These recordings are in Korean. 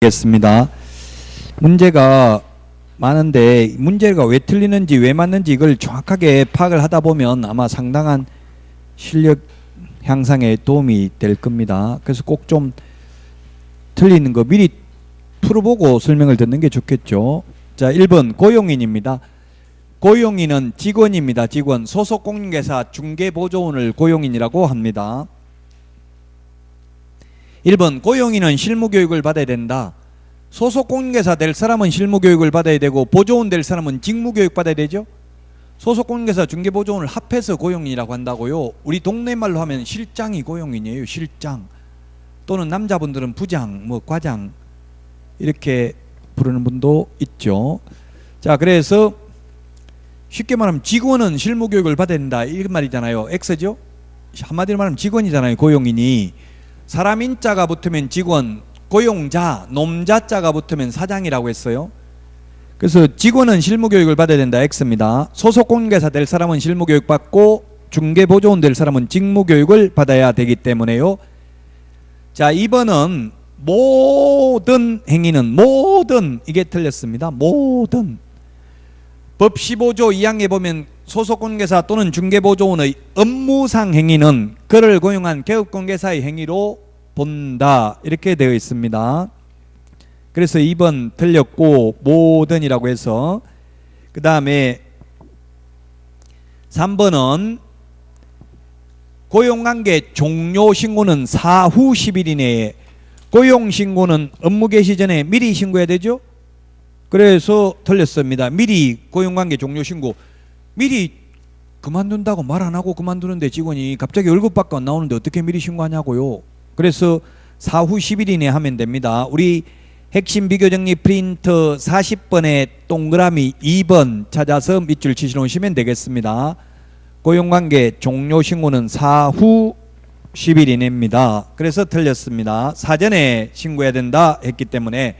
겠습니다. 문제가 많은데 문제가 왜 틀리는지 왜 맞는지 이걸 정확하게 파악을 하다 보면 아마 상당한 실력 향상에 도움이 될 겁니다. 그래서 꼭 좀 틀리는 거 미리 풀어보고 설명을 듣는 게 좋겠죠. 자, 1번 고용인입니다. 고용인은 직원입니다. 직원. 소속 공인회사 중개보조원을 고용인이라고 합니다. 1번 고용인은 실무 교육을 받아야 된다. 소속 공인회사 될 사람은 실무 교육을 받아야 되고 보조원 될 사람은 직무 교육 받아야 되죠. 소속 공인회사 중개보조원을 합해서 고용인이라고 한다고요. 우리 동네 말로 하면 실장이 고용인이에요. 실장. 또는 남자분들은 부장, 뭐 과장 이렇게 부르는 분도 있죠. 자, 그래서 쉽게 말하면 직원은 실무 교육을 받아야 된다. 이 말이잖아요. X죠? 한마디로 말하면 직원이잖아요. 고용인이. 사람 인 자가 붙으면 직원, 고용자, 놈자 자가 붙으면 사장이라고 했어요. 그래서 직원은 실무 교육을 받아야 된다. X입니다. 소속 공개사 될 사람은 실무 교육 받고 중개 보조원 될 사람은 직무 교육을 받아야 되기 때문에요. 자, 2번은 모든 행위는 모든 이게 틀렸습니다. 모든 법 15조 2항에 보면 소속 공개사 또는 중개 보조원의 업무상 행위는 그를 고용한 개업 공개사의 행위로 본다. 이렇게 되어 있습니다. 그래서 2번 틀렸고 모든이라고 해서 그 다음에 3번은 고용관계 종료 신고는 사후 10일 이내에 고용 신고는 업무 개시 전에 미리 신고해야 되죠? 그래서 틀렸습니다. 미리 고용관계 종료 신고 미리 그만둔다고 말 안 하고 그만두는데 직원이 갑자기 월급 받고 안 나오는데 어떻게 미리 신고하냐고요. 그래서 사후 10일 이내 하면 됩니다. 우리 핵심 비교 정리 프린트 40번에 동그라미 2번 찾아서 밑줄 치시 놓으시면 되겠습니다. 고용관계 종료 신고는 사후 10일 이내입니다. 그래서 틀렸습니다. 사전에 신고해야 된다 했기 때문에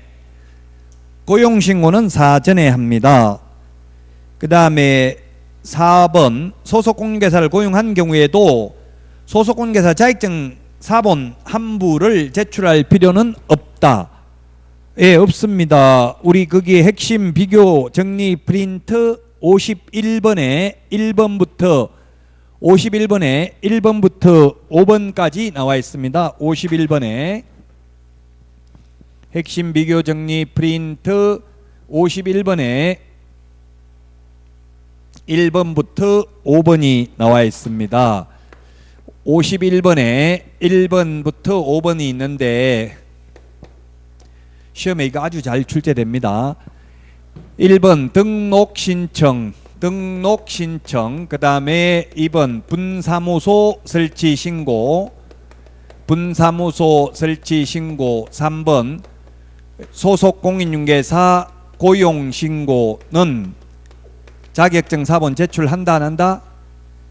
고용 신고는 사전에 합니다. 그 다음에 4번 소속 공개사를 고용한 경우에도 소속 공개사 자격증 사본 한 부를 제출할 필요는 없다. 예, 없습니다. 우리 거기에 핵심 비교 정리 프린트 51번에 1번부터 51번에 1번부터 5번까지 나와 있습니다. 51번에 핵심 비교 정리 프린트 51번에 1번부터 5번이 나와 있습니다. 51번에 1번부터 5번이 있는데 시험에 이거 아주 잘 출제됩니다. 1번 등록 신청 등록 신청 그 다음에 2번 분사무소 설치 신고 분사무소 설치 신고 3번 소속 공인중개사 고용 신고는 자격증 4번 제출한다 안 한다?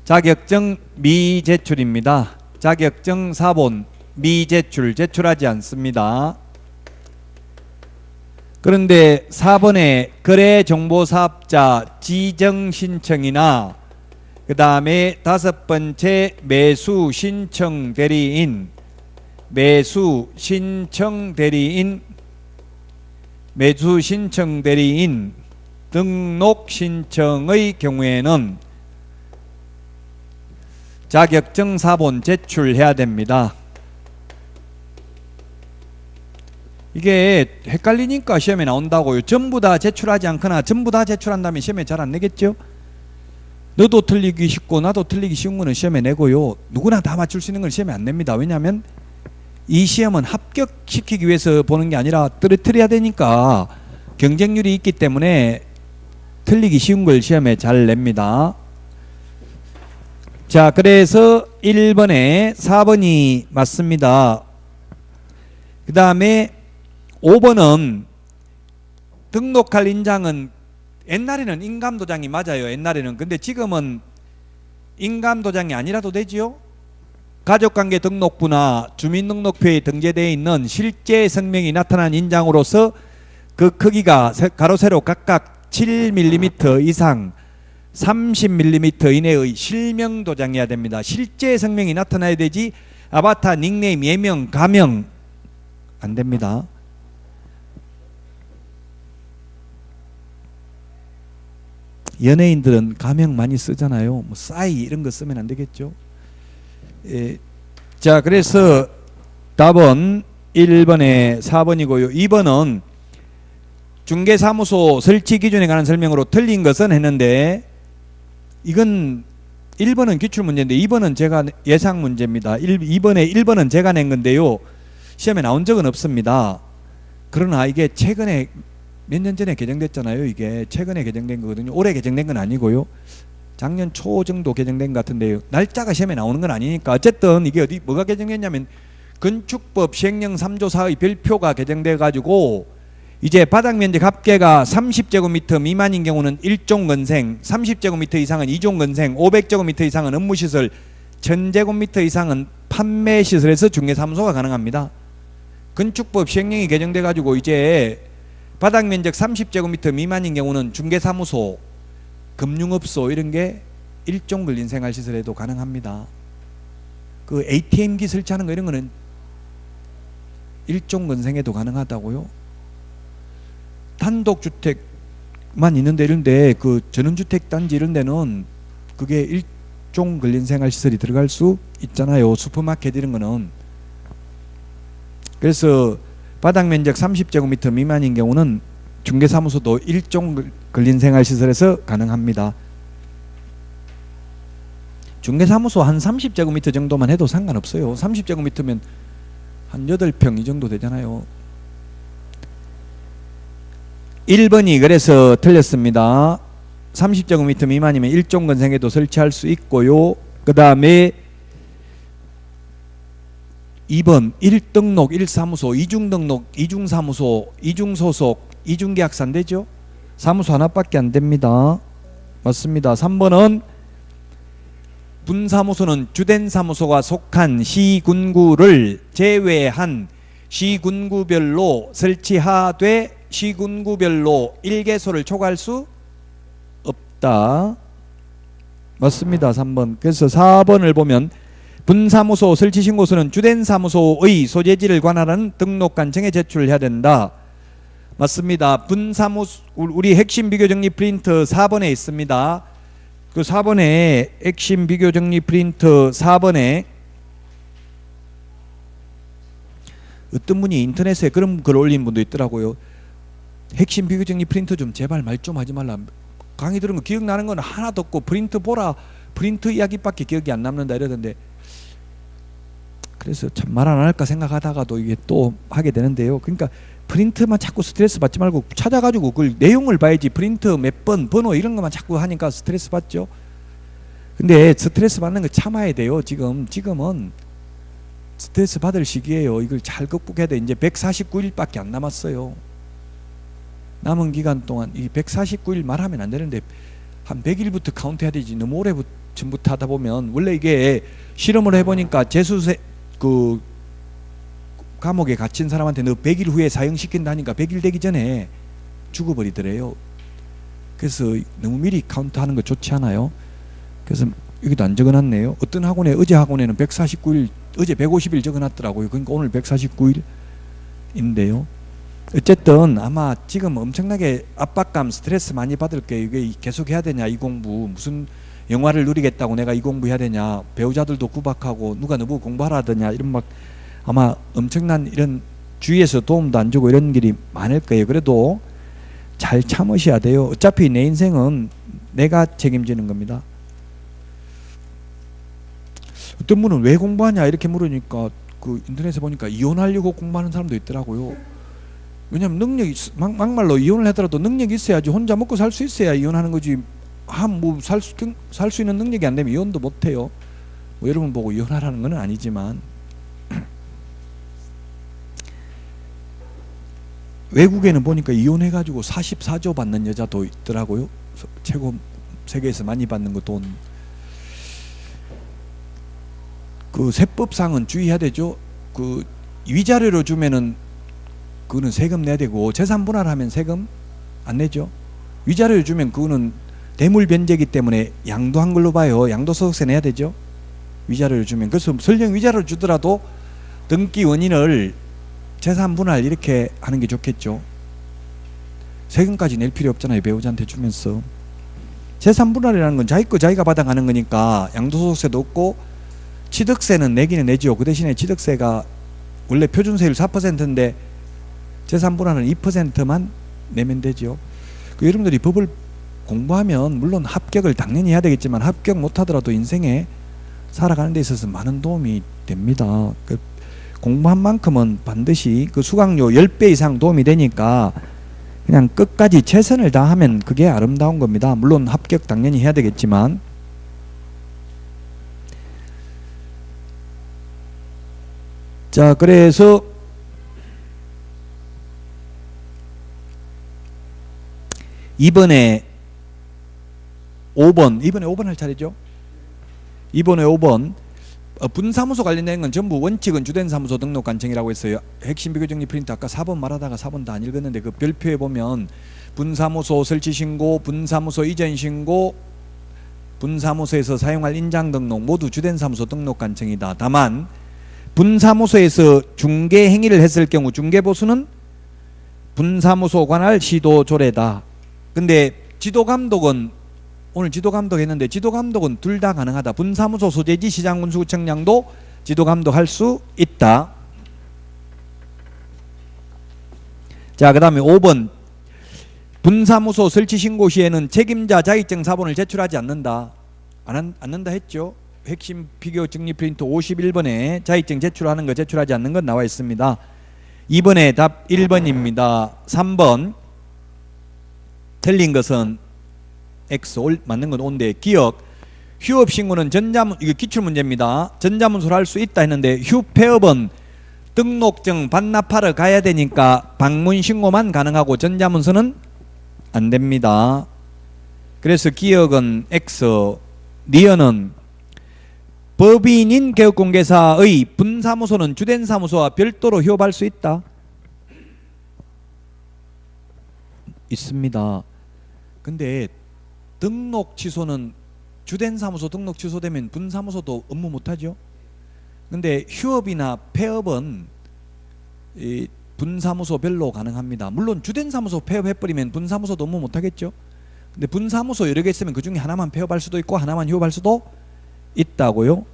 자격증 미제출입니다. 자격증 4번 미제출 제출하지 않습니다. 그런데 4번에 거래정보사업자 지정신청이나 그 다음에 다섯 번째 매수 신청 대리인 매수 신청 대리인 매수 신청 대리인 등록 신청의 경우에는 자격증 사본 제출해야 됩니다. 이게 헷갈리니까 시험에 나온다고요. 전부 다 제출하지 않거나 전부 다 제출한다면 시험에 잘 안 내겠죠? 너도 틀리기 쉽고 나도 틀리기 쉬운 거는 시험에 내고요. 누구나 다 맞출 수 있는 걸 시험에 안 냅니다. 왜냐하면 이 시험은 합격시키기 위해서 보는 게 아니라 떨어뜨려야 되니까 경쟁률이 있기 때문에 틀리기 쉬운 걸 시험에 잘 냅니다. 자, 그래서 1번에 4번이 맞습니다. 그 다음에 5번은 등록할 인장은 옛날에는 인감도장이 맞아요. 옛날에는. 근데 지금은 인감도장이 아니라도 되지요? 가족관계 등록부나 주민등록표에 등재되어 있는 실제 성명이 나타난 인장으로서 그 크기가 가로 세로 각각 7mm 이상 30mm 이내의 실명 도장이어야 됩니다. 실제 성명이 나타나야 되지 아바타 닉네임 예명 가명 안 됩니다. 연예인들은 가명 많이 쓰잖아요. 뭐 싸이 이런 거 쓰면 안 되겠죠. 예. 자, 그래서 답은 1번에 4번이고요. 2번은 중개사무소 설치 기준에 관한 설명으로 틀린 것은 했는데 이건 1번은 기출 문제인데 2번은 제가 예상 문제입니다. 1, 2번에 1번은 제가 낸 건데요. 시험에 나온 적은 없습니다. 그러나 이게 최근에 몇 년 전에 개정됐잖아요. 이게 최근에 개정된 거거든요. 올해 개정된 건 아니고요. 작년 초 정도 개정된 것 같은데요. 날짜가 시험에 나오는 건 아니니까 어쨌든 이게 어디 뭐가 개정됐냐면 건축법 시행령 3조 4의 별표가 개정돼 가지고 이제 바닥 면적 합계가 30제곱미터 미만인 경우는 1종 건생, 30제곱미터 이상은 2종 건생, 500제곱미터 이상은 업무시설, 1000제곱미터 이상은 판매시설에서 중개사무소가 가능합니다. 건축법 시행령이 개정돼 가지고 이제 바닥 면적 30제곱미터 미만인 경우는 중개사무소, 금융업소 이런 게 일종 근린 생활 시설에도 가능합니다. 그 ATM기 설치하는 거 이런 거는 일종 건생에도 가능하다고요. 단독 주택만 있는데 이런데 그 전원주택 단지 이런 데는 그게 일종 근린 생활 시설이 들어갈 수 있잖아요. 슈퍼마켓 이런 거는 그래서 바닥 면적 30제곱미터 미만인 경우는 중개사무소도 일종 근린 생활시설에서 가능합니다. 중개사무소 한 30제곱미터 정도만 해도 상관없어요. 30제곱미터면 한 8평 이 정도 되잖아요. 1번이 그래서 틀렸습니다. 30제곱미터 미만이면 일종 건생에도 설치할 수 있고요. 그 다음에 2번 1등록 1사무소 2중등록 2중사무소 2중소속 2중계약서 안 되죠? 사무소 하나밖에 안 됩니다. 맞습니다. 3번은 분사무소는 주된 사무소가 속한 시군구를 제외한 시군구별로 설치하되 시군구별로 일개소를 초과할 수 없다. 맞습니다. 3번. 그래서 4번을 보면 분사무소 설치 신고서는 주된 사무소의 소재지를 관할하는 등록관청에 제출을 해야 된다. 맞습니다. 분사무소 우리 핵심 비교 정리 프린트 4번에 있습니다. 그 4번에 핵심 비교 정리 프린트 4번에 어떤 분이 인터넷에 그런 글 올린 분도 있더라고요. 핵심 비교 정리 프린트 좀 제발 말 좀 하지 말라. 강의 들은 거 기억나는 건 하나도 없고 프린트 보라. 프린트 이야기밖에 기억이 안 남는다 이러던데 그래서 참 말 안 할까 생각하다가도 이게 또 하게 되는데요. 그러니까 프린트만 자꾸 스트레스 받지 말고 찾아가지고 그 내용을 봐야지 프린트 몇 번 번호 이런 것만 자꾸 하니까 스트레스 받죠. 근데 스트레스 받는 거 참아야 돼요. 지금 지금은 스트레스 받을 시기예요. 이걸 잘 극복해야 돼. 이제 149일밖에 안 남았어요. 남은 기간 동안 이 149일 말하면 안 되는데 한 100일부터 카운트 해야 되지. 너무 오래 전부터 하다 보면 원래 이게 실험을 해보니까 재수세 그 감옥에 갇힌 사람한테 너 100일 후에 사형시킨다니까 100일 되기 전에 죽어버리더래요. 그래서 너무 미리 카운트하는 거 좋지 않아요. 그래서 여기도 안 적어놨네요. 어떤 학원에 어제 학원에는 149일 어제 150일 적어놨더라고요. 그러니까 오늘 149일인데요. 어쨌든 아마 지금 엄청나게 압박감, 스트레스 많이 받을 게 이게 계속 해야 되냐 이 공부 무슨 영화를 누리겠다고 내가 이 공부해야 되냐 배우자들도 구박하고 누가 너무 공부하라더냐 이런 막 아마 엄청난 이런 주위에서 도움도 안 주고 이런 길이 많을 거예요. 그래도 잘 참으셔야 돼요. 어차피 내 인생은 내가 책임지는 겁니다. 어떤 분은 왜 공부하냐 이렇게 물으니까 그 인터넷에 보니까 이혼하려고 공부하는 사람도 있더라고요. 왜냐면 능력이 막, 막말로 이혼을 하더라도 능력이 있어야지 혼자 먹고 살 수 있어야 이혼하는 거지. 아뭐살수 살 수 있는 능력이 안 되면 이혼도 못 해요. 뭐 여러분 보고 이혼하라는 건 아니지만 외국에는 보니까 이혼해가지고 44조 받는 여자도 있더라고요. 최고 세계에서 많이 받는 거 돈. 그 세법상은 주의해야 되죠. 그 위자료로 주면은 그거는 세금 내야 되고 재산 분할하면 세금 안 내죠. 위자료를 주면 그거는 대물 변제기 때문에 양도한 걸로 봐요. 양도소득세 내야 되죠. 위자료를 주면 그래서 설령 위자료를 주더라도 등기 원인을 재산 분할 이렇게 하는 게 좋겠죠. 세금까지 낼 필요 없잖아요. 배우자한테 주면서. 재산 분할이라는 건 자기 거 자기가 받아가는 거니까 양도소득세도 없고 취득세는 내기는 내지요. 그 대신에 취득세가 원래 표준세율 4%인데 재산 분할은 2%만 내면 되죠. 그 여러분들이 법을 공부하면 물론 합격을 당연히 해야 되겠지만 합격 못하더라도 인생에 살아가는 데 있어서 많은 도움이 됩니다. 그 공부한 만큼은 반드시 그 수강료 10배 이상 도움이 되니까 그냥 끝까지 최선을 다하면 그게 아름다운 겁니다. 물론 합격 당연히 해야 되겠지만 자 그래서 이번에 5번 이번에 5번 할 차례죠. 이번에 5번 어, 분사무소 관련된 건 전부 원칙은 주된 사무소 등록 관청이라고 했어요. 핵심 비교 정리 프린트 아까 4번 말하다가 4번 다 안 읽었는데 그 별표에 보면 분사무소 설치 신고, 분사무소 이전 신고, 분사무소에서 사용할 인장 등록 모두 주된 사무소 등록 관청이다. 다만 분사무소에서 중개 행위를 했을 경우 중개 보수는 분사무소 관할 시도 조례다. 근데 지도 감독은 오늘 지도 감독 했는데 지도 감독은 둘 다 가능하다. 분사무소 소재지 시장군수구청장도 지도 감독 할 수 있다. 자, 그 다음에 5번 분사무소 설치 신고 시에는 책임자 자격증 사본을 제출하지 않는다. 안 한- 않는다 했죠. 핵심 비교 정리 프린트 51번에 자격증 제출하는 거 제출하지 않는 건 나와 있습니다. 2번에 답 1번입니다. 3번 틀린 것은 X 올, 맞는 건 O인데 기억 휴업 신고는 전자문 이거 기출 문제입니다. 전자문서로 할수 있다 했는데 휴폐업은 등록증 반납하러 가야 되니까 방문 신고만 가능하고 전자문서는 안 됩니다. 그래서 기억은 X, 리언은 법인인 개업공개사의 분사무소는 주된 사무소와 별도로 휴업할 수 있다. 있습니다. 근데 등록 취소는 주된 사무소 등록 취소되면 분사무소도 업무 못하죠. 근데 휴업이나 폐업은 이 분사무소별로 가능합니다. 물론 주된 사무소 폐업해버리면 분사무소도 업무 못하겠죠. 근데 분사무소 여러 개 있으면 그 중에 하나만 폐업할 수도 있고 하나만 휴업할 수도 있다고요.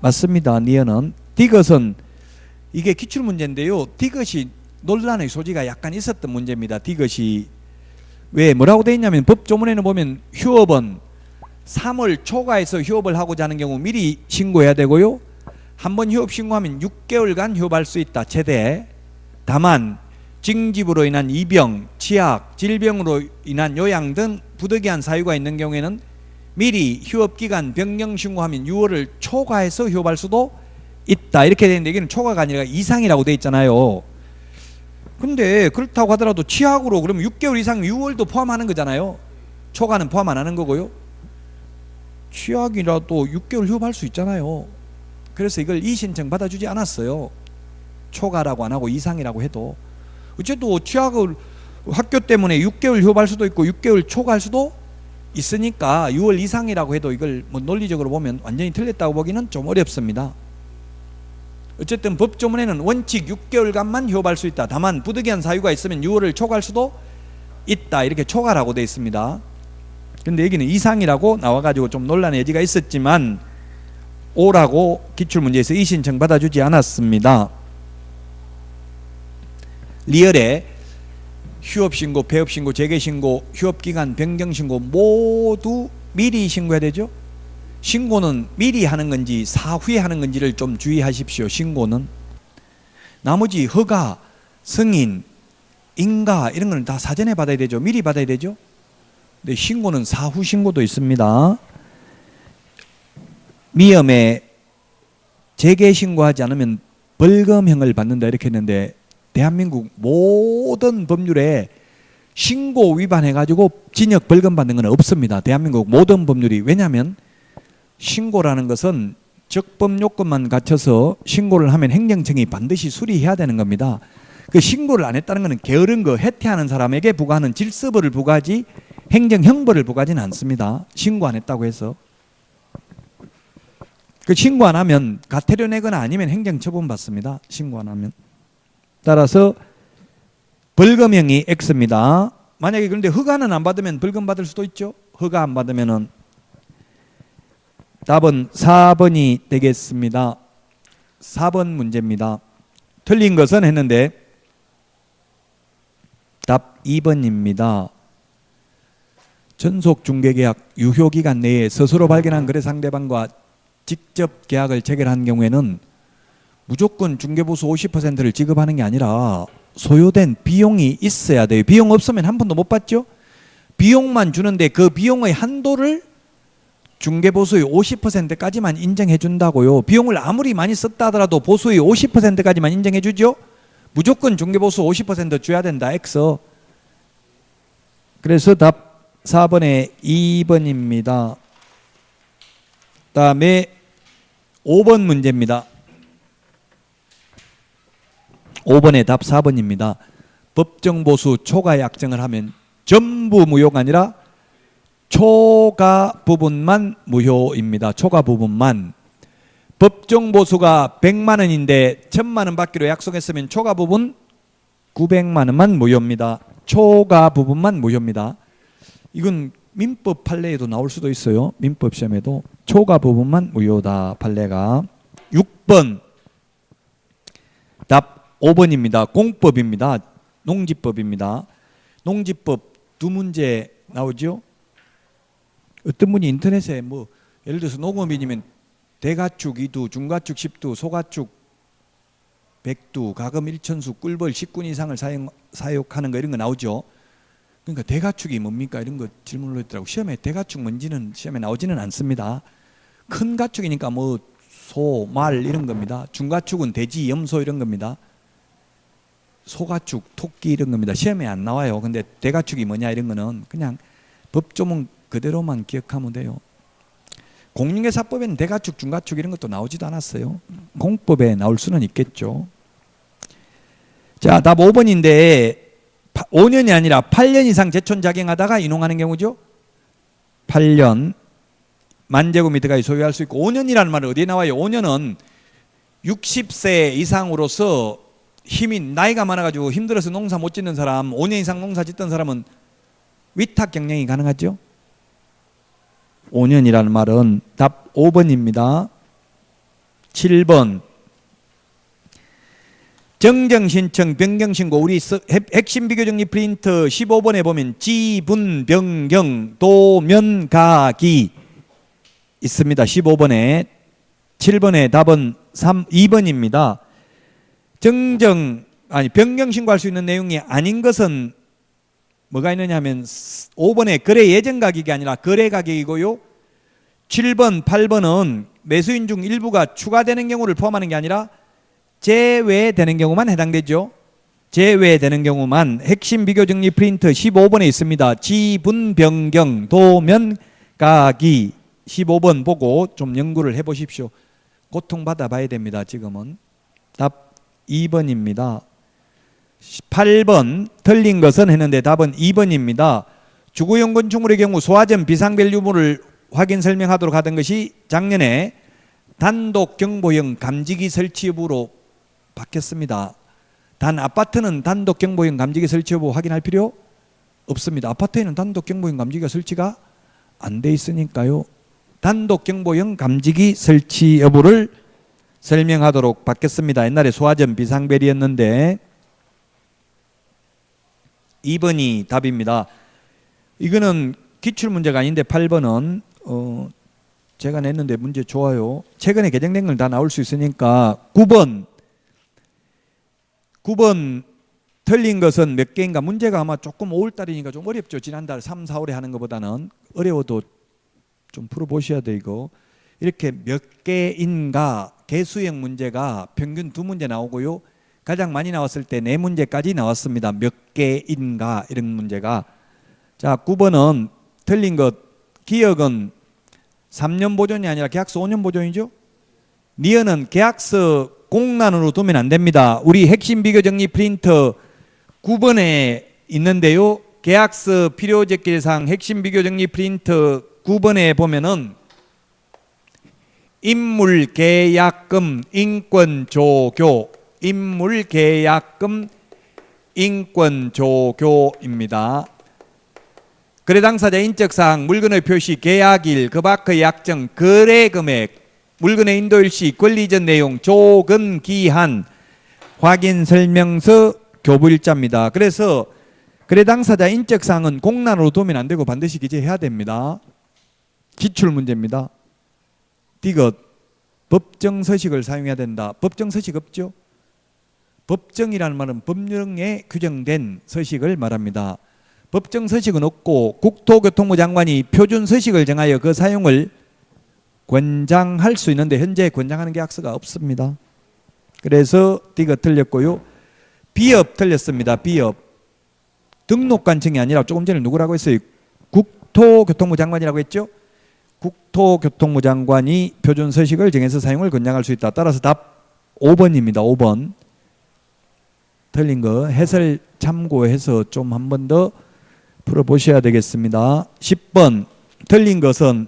맞습니다. 니어는 디귿은 이게 기출 문제인데요. 디귿이 논란의 소지가 약간 있었던 문제입니다. 디귿이 왜 뭐라고 돼 있냐면 법조문에는 보면 휴업은 3월 초과해서 휴업을 하고자 하는 경우 미리 신고해야 되고요. 한 번 휴업 신고하면 6개월간 휴업할 수 있다. 최대. 다만 징집으로 인한 이병, 치약, 질병으로 인한 요양 등 부득이한 사유가 있는 경우에는 미리 휴업 기간 변경 신고하면 6월을 초과해서 휴업할 수도 있다. 이렇게 되는데 이게는 초과가 아니라 이상이라고 돼 있잖아요. 근데 그렇다고 하더라도 치약으로 그러면 6개월 이상 6월도 포함하는 거잖아요. 초과는 포함 안 하는 거고요. 치약이라도 6개월 휴업할 수 있잖아요. 그래서 이걸 이 신청 받아주지 않았어요. 초과라고 안 하고 이상이라고 해도 어쨌든 치약을 학교 때문에 6개월 휴업할 수도 있고 6개월 초과할 수도 있으니까 6월 이상이라고 해도 이걸 뭐 논리적으로 보면 완전히 틀렸다고 보기는 좀 어렵습니다. 어쨌든 법조문에는 원칙 6개월간만 휴업할 수 있다. 다만 부득이한 사유가 있으면 6월을 초과할 수도 있다. 이렇게 초과라고 되어 있습니다. 근데 여기는 이상이라고 나와가지고 좀 논란의 여지가 있었지만 오라고 기출문제에서 이 신청 받아주지 않았습니다. 리얼에 휴업신고, 폐업신고, 재개신고, 휴업기간 변경신고 모두 미리 신고해야 되죠? 신고는 미리 하는 건지 사후에 하는 건지를 좀 주의하십시오. 신고는 나머지 허가, 승인, 인가 이런 거는 다 사전에 받아야 되죠. 미리 받아야 되죠. 근데 신고는 사후 신고도 있습니다. 미엄에 재개 신고하지 않으면 벌금형을 받는다 이렇게 했는데 대한민국 모든 법률에 신고 위반해 가지고 징역 벌금 받는 건 없습니다. 대한민국 모든 법률이 왜냐하면 신고라는 것은 적법 요건만 갖춰서 신고를 하면 행정청이 반드시 수리해야 되는 겁니다. 그 신고를 안 했다는 것은 게으른 거 해태하는 사람에게 부과하는 질서벌을 부과하지 행정 형벌을 부과하지는 않습니다. 신고 안 했다고 해서 그 신고 안 하면 가태료 내거나 아니면 행정 처분 받습니다. 신고 안 하면 따라서 벌금형이 X입니다. 만약에 그런데 허가는 안 받으면 벌금 받을 수도 있죠. 허가 안 받으면은 답은 4번이 되겠습니다. 4번 문제입니다. 틀린 것은 했는데 답 2번입니다. 전속 중개계약 유효 기간 내에 스스로 발견한 거래 상대방과 직접 계약을 체결한 경우에는 무조건 중개보수 50%를 지급하는 게 아니라 소요된 비용이 있어야 돼요. 비용 없으면 한 푼도 못 받죠. 비용만 주는데 그 비용의 한도를 중개 보수의 50%까지만 인정해 준다고요. 비용을 아무리 많이 썼다 하더라도 보수의 50%까지만 인정해 주죠. 무조건 중개 보수 50% 줘야 된다. X. 그래서 답 4번에 2번입니다. 다음에 5번 문제입니다. 5번의 답 4번입니다. 법정 보수 초과 약정을 하면 전부 무효가 아니라 초과 부분만 무효입니다. 초과 부분만. 법정 보수가 100만 원인데 1000만 원 받기로 약속했으면 초과 부분 900만 원만 무효입니다. 초과 부분만 무효입니다. 이건 민법 판례에도 나올 수도 있어요. 민법 시험에도 초과 부분만 무효다. 판례가 6번 답 5번입니다. 공법입니다. 농지법입니다. 농지법 두 문제 나오죠. 어떤 분이 인터넷에 뭐 예를 들어서 농업인이면 대가축 2두, 중가축 10두, 소가축 100두, 가금 1천수, 꿀벌 10군 이상을 사용, 사육하는 거 이런 거 나오죠. 그러니까 대가축이 뭡니까 이런 거 질문을 했더라고. 시험에 대가축 뭔지는 시험에 나오지는 않습니다. 큰 가축이니까 뭐 소, 말 이런 겁니다. 중가축은 돼지, 염소 이런 겁니다. 소가축, 토끼 이런 겁니다. 시험에 안 나와요. 근데 대가축이 뭐냐 이런 거는 그냥 법조문 그대로만 기억하면 돼요. 공인중개사법에는 대가축, 중가축 이런 것도 나오지도 않았어요. 공법에 나올 수는 있겠죠. 자, 답 5번인데 5년이 아니라 8년 이상 제촌 작용하다가 인용하는 경우죠. 8년 만제곱미터까지 소유할 수 있고 5년이라는 말은 어디에 나와요? 5년은 60세 이상으로서 힘이 나이가 많아가지고 힘들어서 농사 못 짓는 사람 5년 이상 농사 짓던 사람은 위탁 경영이 가능하죠. 5년이라는 말은 답 5번입니다. 7번 정정 신청 변경 신고 우리 핵심 비교 정리 프린트 15번에 보면 지분 변경 도면 가기 있습니다. 15번에 7번에 답은 3 2번입니다. 정정 아니 변경 신고할 수 있는 내용이 아닌 것은 뭐가 있느냐 하면 5번에 거래 예정 가격이 아니라 거래 가격이고요. 7번, 8번은 매수인 중 일부가 추가되는 경우를 포함하는 게 아니라 제외되는 경우만 해당되죠. 제외되는 경우만 핵심 비교 정리 프린트 15번에 있습니다. 지분 변경 도면 가기 15번 보고 좀 연구를 해 보십시오. 고통 받아 봐야 됩니다. 지금은 답 2번입니다. 8번 틀린 것은 했는데 답은 2번입니다. 주거용 건축물의 경우 소화전 비상밸류물을 확인 설명하도록 하던 것이 작년에 단독 경보형 감지기 설치 여부로 바뀌었습니다. 단 아파트는 단독 경보형 감지기 설치 여부 확인할 필요 없습니다. 아파트에는 단독 경보형 감지기가 설치가 안 돼 있으니까요. 단독 경보형 감지기 설치 여부를 설명하도록 바뀌었습니다. 옛날에 소화전 비상벨이었는데 2번이 답입니다. 이거는 기출 문제가 아닌데 8번은 어 제가 냈는데 문제 좋아요. 최근에 개정된 걸다 나올 수 있으니까 9번 9번 틀린 것은 몇 개인가 문제가 아마 조금 5월 달이니까 좀 어렵죠. 지난달 3, 4월에 하는 것보다는 어려워도 좀 풀어 보셔야 돼 이거. 이렇게 몇 개인가 개수형 문제가 평균 두 문제 나오고요. 가장 많이 나왔을 때 네 문제까지 나왔습니다. 몇 개인가 이런 문제가. 자, 9번은 틀린 것 기억은 3년 보존이 아니라 계약서 5년 보존이죠. 니은은 계약서 공란으로 두면 안 됩니다. 우리 핵심 비교 정리 프린터 9번에 있는데요. 계약서 필요 제기상 핵심 비교 정리 프린터 9번에 보면은 인물 계약금 인권 조교 인물 계약금 인권 조교입니다. 거래 당사자 인적 사항, 물건의 표시, 계약일, 그 밖의 약정, 거래 금액, 물건의 인도일시, 권리 이전 내용, 조건 기한, 확인 설명서, 교부일자입니다. 그래서 거래 당사자 인적 사항은 공란으로 두면 안 되고 반드시 기재해야 됩니다. 기출 문제입니다. 디귿 법정 서식을 사용해야 된다. 법정 서식 없죠? 법정이라는 말은 법령에 규정된 서식을 말합니다. 법정 서식은 없고 국토교통부 장관이 표준 서식을 정하여 그 사용을 권장할 수 있는데 현재 권장하는 계약서가 없습니다. 그래서 D가 틀렸고요. 비업 틀렸습니다. 비업 등록관청이 아니라 조금 전에 누구라고 했어요? 국토교통부 장관이라고 했죠? 국토교통부 장관이 표준 서식을 정해서 사용을 권장할 수 있다. 따라서 답 5번입니다. 5번. 틀린 거 해설 참고해서 좀 한 번 더 풀어보셔야 되겠습니다. 10번 틀린 것은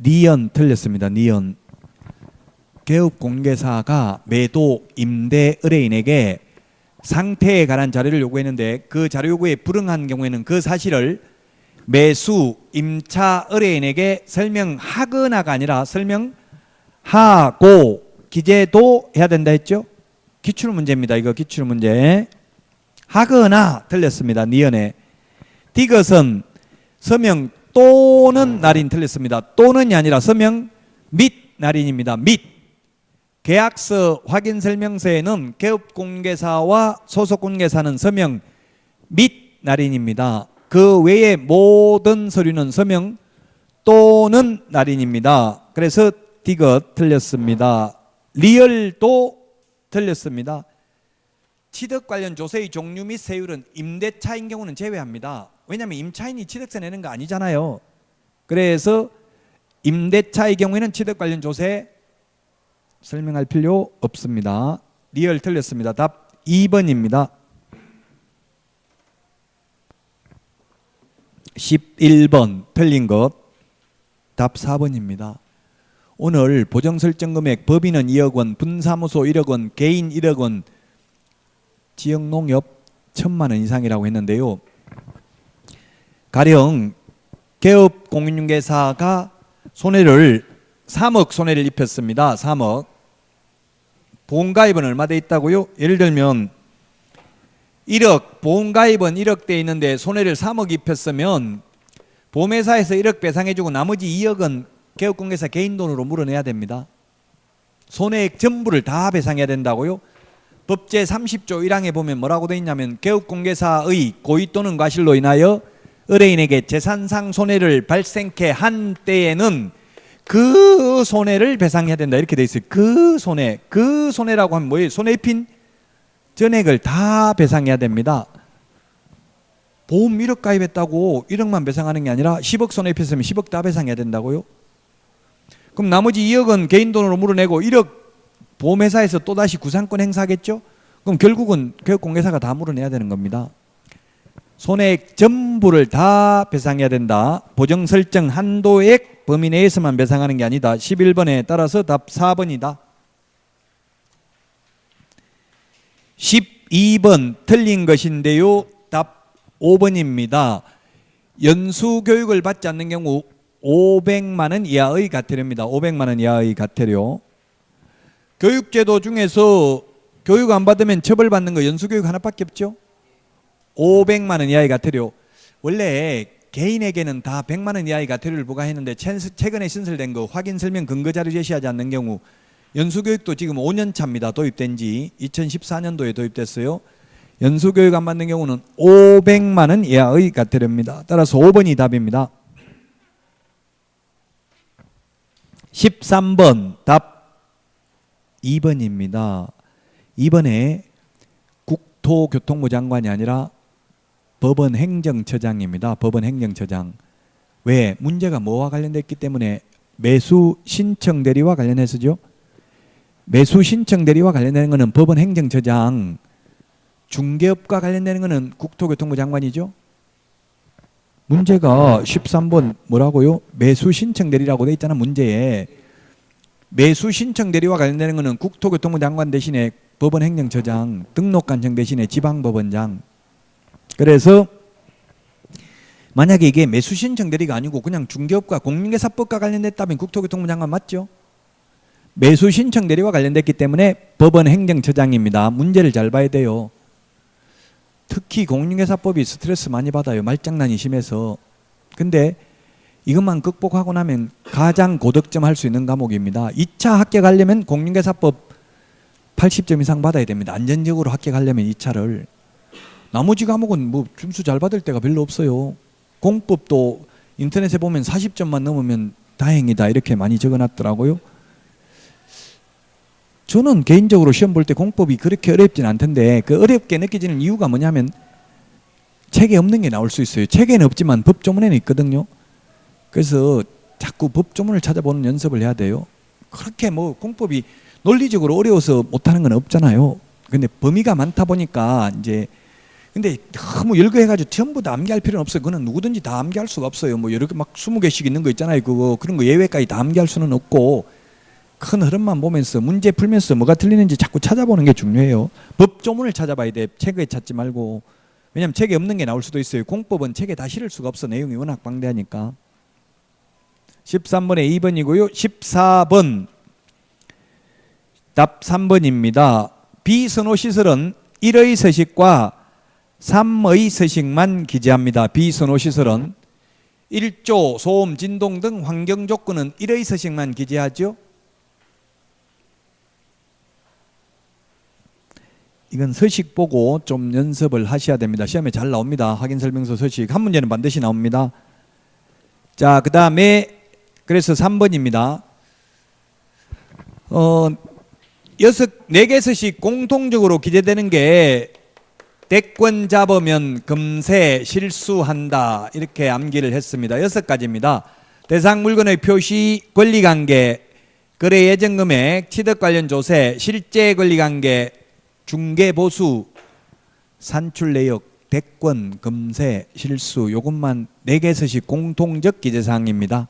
니언 틀렸습니다. 니언 개업공개사가 매도 임대 의뢰인에게 상태에 관한 자료를 요구했는데 그 자료 요구에 불응한 경우에는 그 사실을 매수 임차 의뢰인에게 설명하거나가 아니라 설명하고 기재도 해야 된다 했죠? 기출 문제입니다. 이거 기출 문제. 하거나 틀렸습니다. 니은에. 디귿은 서명 또는 날인 틀렸습니다. 또는이 아니라 서명 및 날인입니다. 및 계약서 확인 설명서에는 개업 공개사와 소속 공개사는 서명 및 날인입니다. 그 외의 모든 서류는 서명 또는 날인입니다. 그래서 디귿 틀렸습니다. 리얼도 틀렸습니다. 취득 관련 조세의 종류 및 세율은 임대차인 경우는 제외합니다. 왜냐하면 임차인이 취득세 내는 거 아니잖아요. 그래서 임대차의 경우에는 취득 관련 조세 설명할 필요 없습니다. 리얼 틀렸습니다. 답 2번입니다. 11번 틀린 것. 답 4번입니다. 오늘 보정 설정 금액 법인은 2억 원, 분사무소 1억 원, 개인 1억 원, 지역 농협 1천만 원 이상이라고 했는데요. 가령 개업 공인중개사가 손해를 3억 손해를 입혔습니다. 3억. 보험가입은 얼마 돼 있다고요? 예를 들면 1억 보험가입은 1억 돼 있는데 손해를 3억 입혔으면 보험회사에서 1억 배상해주고 나머지 2억은 개업공개사 개인 돈으로 물어내야 됩니다. 손해액 전부를 다 배상해야 된다고요? 법제 30조 1항에 보면 뭐라고 돼 있냐면 개업공개사의 고의 또는 과실로 인하여 의뢰인에게 재산상 손해를 발생케 한 때에는 그 손해를 배상해야 된다 이렇게 돼 있어요. 그 손해, 그 손해라고 하면 뭐예요? 손해 입힌 전액을 다 배상해야 됩니다. 보험 1억 가입했다고 1억만 배상하는 게 아니라 10억 손해 입혔으면 10억 다 배상해야 된다고요? 그럼 나머지 2억은 개인 돈으로 물어내고 1억 보험회사에서 또다시 구상권 행사하겠죠? 그럼 결국은 교육공개사가 다 물어내야 되는 겁니다. 손해액 전부를 다 배상해야 된다. 보정 설정 한도액 범위 내에서만 배상하는 게 아니다. 11번에 따라서 답 4번이다. 12번 틀린 것인데요. 답 5번입니다. 연수 교육을 받지 않는 경우 500만 원 이하의 가태료입니다. 500만 원 이하의 가태료. 교육제도 중에서 교육 안 받으면 처벌받는 거 연수교육 하나밖에 없죠. 500만 원 이하의 가태료. 원래 개인에게는 다 100만 원 이하의 가태료를 부과했는데 최근에 신설된 거 확인 설명 근거 자료 제시하지 않는 경우 연수교육도 지금 5년 차입니다. 도입된 지 2014년도에 도입됐어요. 연수교육 안 받는 경우는 500만 원 이하의 가태료입니다. 따라서 5번이 답입니다. 13번 답 2번입니다. 2번에 국토교통부 장관이 아니라 법원 행정처장입니다. 법원 행정처장. 왜? 문제가 뭐와 관련됐기 때문에 매수 신청 대리와 관련해서죠. 매수 신청 대리와 관련되는 것은 법원 행정처장. 중개업과 관련되는 것은 국토교통부 장관이죠. 문제가 13번 뭐라고요? 매수 신청 대리라고 돼 있잖아 문제에. 매수 신청 대리와 관련되는 것은 국토교통부 장관 대신에 법원 행정처장, 등록관청 대신에 지방법원장. 그래서 만약에 이게 매수 신청 대리가 아니고 그냥 중개업과 공인중개사법과 관련됐다면 국토교통부 장관 맞죠? 매수 신청 대리와 관련됐기 때문에 법원 행정처장입니다. 문제를 잘 봐야 돼요. 특히 공인중개사법이 스트레스 많이 받아요. 말장난이 심해서. 근데 이것만 극복하고 나면 가장 고득점 할 수 있는 과목입니다. 2차 합격하려면 공인중개사법 80점 이상 받아야 됩니다. 안전적으로 합격하려면 2차를. 나머지 과목은 뭐 점수 잘 받을 때가 별로 없어요. 공법도 인터넷에 보면 40점만 넘으면 다행이다 이렇게 많이 적어놨더라고요. 저는 개인적으로 시험 볼 때 공법이 그렇게 어렵진 않던데 그 어렵게 느껴지는 이유가 뭐냐면 책에 없는 게 나올 수 있어요. 책에는 없지만 법조문에는 있거든요. 그래서 자꾸 법조문을 찾아보는 연습을 해야 돼요. 그렇게 뭐 공법이 논리적으로 어려워서 못하는 건 없잖아요. 근데 범위가 많다 보니까 이제 근데 너무 열거해가지고 전부 다 암기할 필요는 없어요. 그거는 누구든지 다 암기할 수가 없어요. 뭐 여러 개 막 스무 개씩 있는 거 있잖아요. 그거 그런 거 예외까지 다 암기할 수는 없고 큰 흐름만 보면서 문제 풀면서 뭐가 틀리는지 자꾸 찾아보는 게 중요해요. 법조문을 찾아봐야 돼. 책에 찾지 말고. 왜냐면 책에 없는 게 나올 수도 있어요. 공법은 책에 다 실을 수가 없어. 내용이 워낙 방대하니까. 13번에 2번이고요. 14번. 답 3번입니다. 비선호 시설은 1의 서식과 3의 서식만 기재합니다. 비선호 시설은 1조, 소음, 진동 등 환경 조건은 1의 서식만 기재하죠. 이건 서식 보고 좀 연습을 하셔야 됩니다. 시험에 잘 나옵니다. 확인 설명서 서식 한 문제는 반드시 나옵니다. 자, 그 다음에 그래서 3번입니다. 어 여섯 네 개 서식 공통적으로 기재되는 게 대권 잡으면 금세 실수한다 이렇게 암기를 했습니다. 여섯 가지입니다. 대상 물건의 표시, 권리관계, 거래 예정 금액, 취득 관련 조세, 실제 권리관계, 중개 보수, 산출 내역, 대권, 금세, 실수 요것만 네개 서식 공통적 기재사항입니다.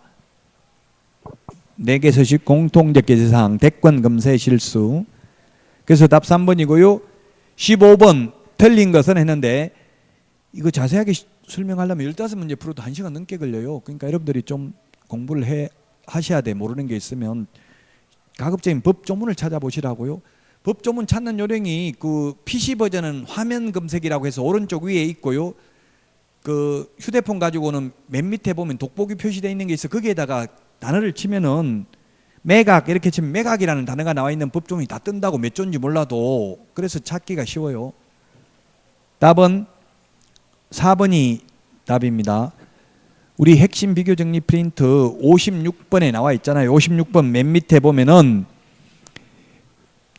네개 서식 공통적 기재사항 대권, 금세, 실수. 그래서 답 3번이고요. 15번 틀린 것은 했는데 이거 자세하게 시- 설명하려면 15문제 풀어도 1시간 넘게 걸려요. 그러니까 여러분들이 좀 공부를 해 하셔야 돼. 모르는 게 있으면 가급적인 법 조문을 찾아보시라고요. 법조문 찾는 요령이 그 PC 버전은 화면 검색이라고 해서 오른쪽 위에 있고요. 그 휴대폰 가지고는 맨 밑에 보면 돋보기 표시되어 있는 게 있어. 거기에다가 단어를 치면은 매각 이렇게 치면 매각이라는 단어가 나와 있는 법조문이 다 뜬다고 몇 조인지 몰라도 그래서 찾기가 쉬워요. 답은 4번이 답입니다. 우리 핵심 비교 정리 프린트 56번에 나와 있잖아요. 56번 맨 밑에 보면은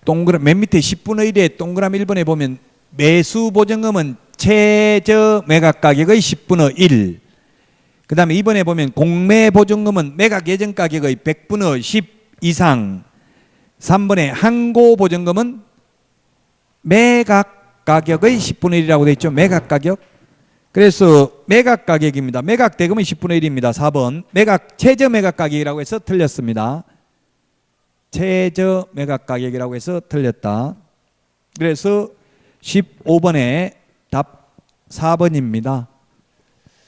동그라 맨 밑에 10분의 1에 동그라미 1번에 보면 매수 보증금은 최저 매각 가격의 10분의 1. 그 다음에 2번에 보면 공매 보증금은 매각 예정 가격의 100분의 10 이상. 3번에 항고 보증금은 매각 가격의 10분의 1이라고 돼 있죠. 매각 가격. 그래서 매각 가격입니다. 매각 대금은 10분의 1입니다. 4번. 매각 최저 매각 가격이라고 해서 틀렸습니다. 최저 매각 가격이라고 해서 틀렸다. 그래서 15번에 답 4번입니다.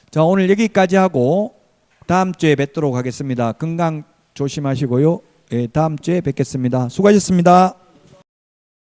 자, 오늘 여기까지 하고 다음 주에 뵙도록 하겠습니다. 건강 조심하시고요. 예, 다음 주에 뵙겠습니다. 수고하셨습니다.